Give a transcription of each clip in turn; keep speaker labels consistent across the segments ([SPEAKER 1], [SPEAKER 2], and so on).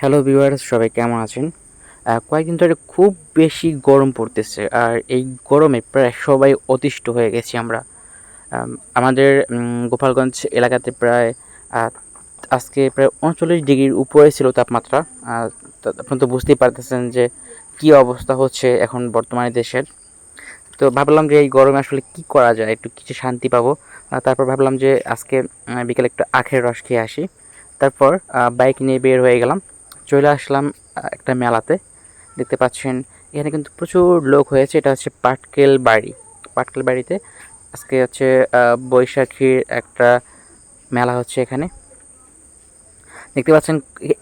[SPEAKER 1] Hello viewers সবাই কেমন আছেন? কয়েকদিন ধরে খুব বেশি গরম পড়তেছে আর এই গরমে প্রায় সবাই অতিষ্ঠ হয়ে গেছি আমরা। আম, আমাদের গোপালগঞ্জ এলাকাতে প্রায় আজকে প্রায় উনচল্লিশ ডিগ্রির উপরে ছিল তাপমাত্রা। আহ, তো বুঝতেই পারতেছেন যে কী অবস্থা হচ্ছে এখন বর্তমানে দেশের। তো ভাবলাম যে এই গরমে আসলে কি করা যায় একটু কিছু শান্তি পাবো। তারপর ভাবলাম যে আজকে বিকেলে একটু আখের রস খেয়ে আসি। তারপর বাইক নিয়ে বের হয়ে গেলাম। চলে আসলাম একটা মেলাতে। দেখতে পাচ্ছেন, এখানে কিন্তু প্রচুর লোক হয়েছে। এটা হচ্ছে পাটকেল বাড়ি। পাটকেল বাড়িতে আজকে হচ্ছে বৈশাখীর একটা মেলা হচ্ছে এখানে। দেখতে পাচ্ছেন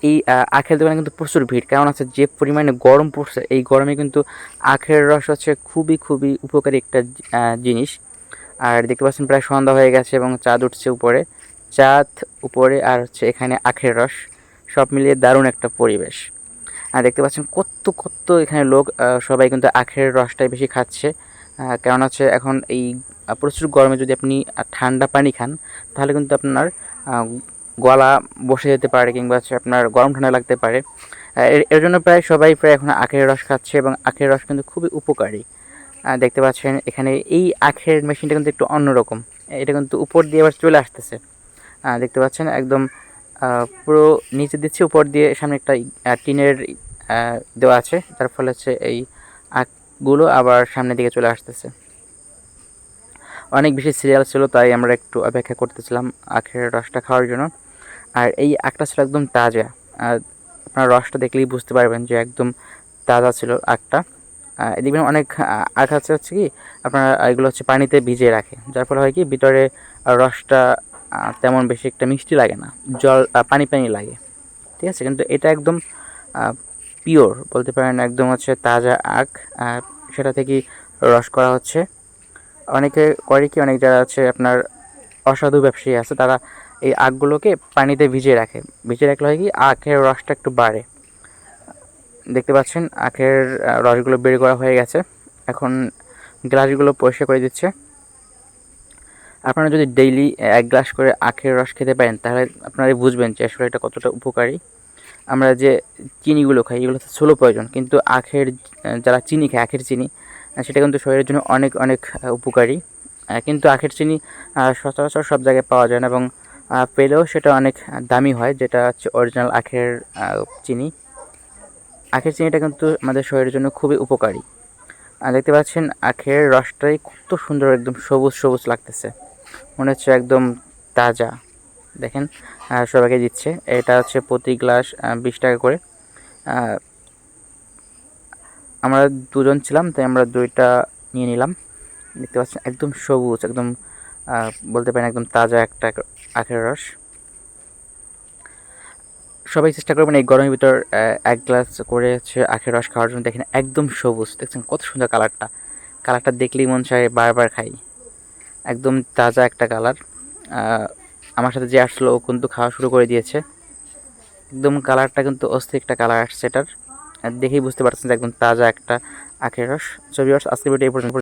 [SPEAKER 1] এই আখের দোকানে কিন্তু প্রচুর ভিড়। কারণ আছে যে পরিমাণে গরম পড়ছে, এই গরমে কিন্তু আখের রস হচ্ছে খুবই খুবই উপকারী একটা জিনিস। আর দেখতে পাচ্ছেন, প্রায় সন্ধ্যা হয়ে গেছে এবং চাঁদ উঠছে উপরে। চাঁদ উপরে আর হচ্ছে এখানে আখের রস। সব মিলিয়ে দারুণ একটা পরিবেশ। আর দেখতে পাচ্ছেন কত কত এখানে লোক সবাই কিন্তু আখের রসটাই বেশি খাচ্ছে। কারণ হচ্ছে এখন এই প্রচুর গরমে যদি আপনি ঠান্ডা পানি খান, তাহলে কিন্তু আপনার গলা বসে যেতে পারে কিংবা হচ্ছে আপনার গরম ঠান্ডা লাগতে পারে। এর জন্য প্রায় সবাই প্রায় এখন আখের রস খাচ্ছে এবং আখের রস কিন্তু খুবই উপকারী। দেখতে পাচ্ছেন এখানে এই আখের মেশিনটা কিন্তু একটু অন্যরকম। এটা কিন্তু উপর দিয়ে আবার চলে আসতেছে। দেখতে পাচ্ছেন একদম পুরো নিচে দিচ্ছে, উপর দিয়ে সামনে একটা টিনের দেওয়া আছে, যার ফলে হচ্ছে এই আখগুলো আবার সামনের দিকে চলে আসতেছে। অনেক বেশি সিরিয়াল ছিল, তাই আমরা একটু অপেক্ষা করতেছিলাম আখের রসটা খাওয়ার জন্য। আর এই আখটা ছিল একদম তাজা। আপনার রসটা দেখলেই বুঝতে পারবেন যে একদম তাজা ছিল আখটা। দেখবেন অনেক আখ আছে হচ্ছে কি, আপনার এগুলো হচ্ছে পানিতে ভিজিয়ে রাখে। যার ফলে হয় কি, ভিতরে রসটা তেমন বেশি একটা মিষ্টি লাগে না। জল পানি পানি লাগে। ঠিক আছে? কিন্তু এটা একদম পিওর বলতে পারেন একদম হচ্ছে তাজা আখ। সেটা থেকেই রস করা হচ্ছে। অনেকে করে কি, অনেক যারা আছে আপনার অসাধু ব্যবসায়ী আছে, তারা এই আখগুলোকে পানিতে ভিজিয়ে রাখে। ভিজিয়ে রাখলে হয় কি, আখের রসটা একটু বাড়ে। দেখতে পাচ্ছেন, আখের রসগুলো বের করা হয়ে গেছে। এখন গ্লাসগুলো পরিষ্কার করে দিচ্ছে। আপনারা যদি ডেইলি এক গ্লাস করে আখের রস খেতে পারেন, তাহলে আপনারা বুঝবেন যে আসলে এটা কতটা উপকারী। আমরা যে চিনিগুলো খাই, এগুলো হচ্ছে স্লো প্রয়োজন, কিন্তু আখের যারা চিনি খায়, আখের চিনি সেটা কিন্তু শরীরের জন্য অনেক অনেক উপকারী। কিন্তু আখের চিনি সচরাচর সব জায়গায় পাওয়া যায় না এবং পেলেও সেটা অনেক দামি হয়, যেটা হচ্ছে অরিজিনাল আখের চিনি। আখের চিনিটা কিন্তু আমাদের শরীরের জন্য খুবই উপকারী। দেখতে পাচ্ছেন, আখের রসটাই কত সুন্দর, একদম সবুজ সবুজ লাগতেছে। মনে হচ্ছে একদম তাজা। দেখেন সবাইকে দিচ্ছে। এটা হচ্ছে প্রতি গ্লাস বিশ টাকা করে। আমরা দুজন ছিলাম, তাই আমরা দুইটা নিয়ে নিলাম। দেখতে পাচ্ছেন, একদম সবুজ, একদম বলতে পারেন একদম তাজা একটা আখের রস। সবাই চেষ্টা করবেন এই গরমের ভিতর এক গ্লাস করে হচ্ছে আখের রস খাওয়ার জন্য। দেখেন, একদম সবুজ। দেখছেন, কত সুন্দর কালারটা। কালারটা দেখলেই মন চায় বারবার খাই। একদম তাজা একটা কালার। আমার সাথে যে আসলো, ও কিন্তু খাওয়া শুরু করে দিয়েছে। একদম কালারটা কিন্তু অস্থির একটা কালার আসছে এটার। দেখেই বুঝতে পারছেন যে একদম তাজা একটা আখের রস। ছবি আজকে ভিডিও এই পর্যন্ত।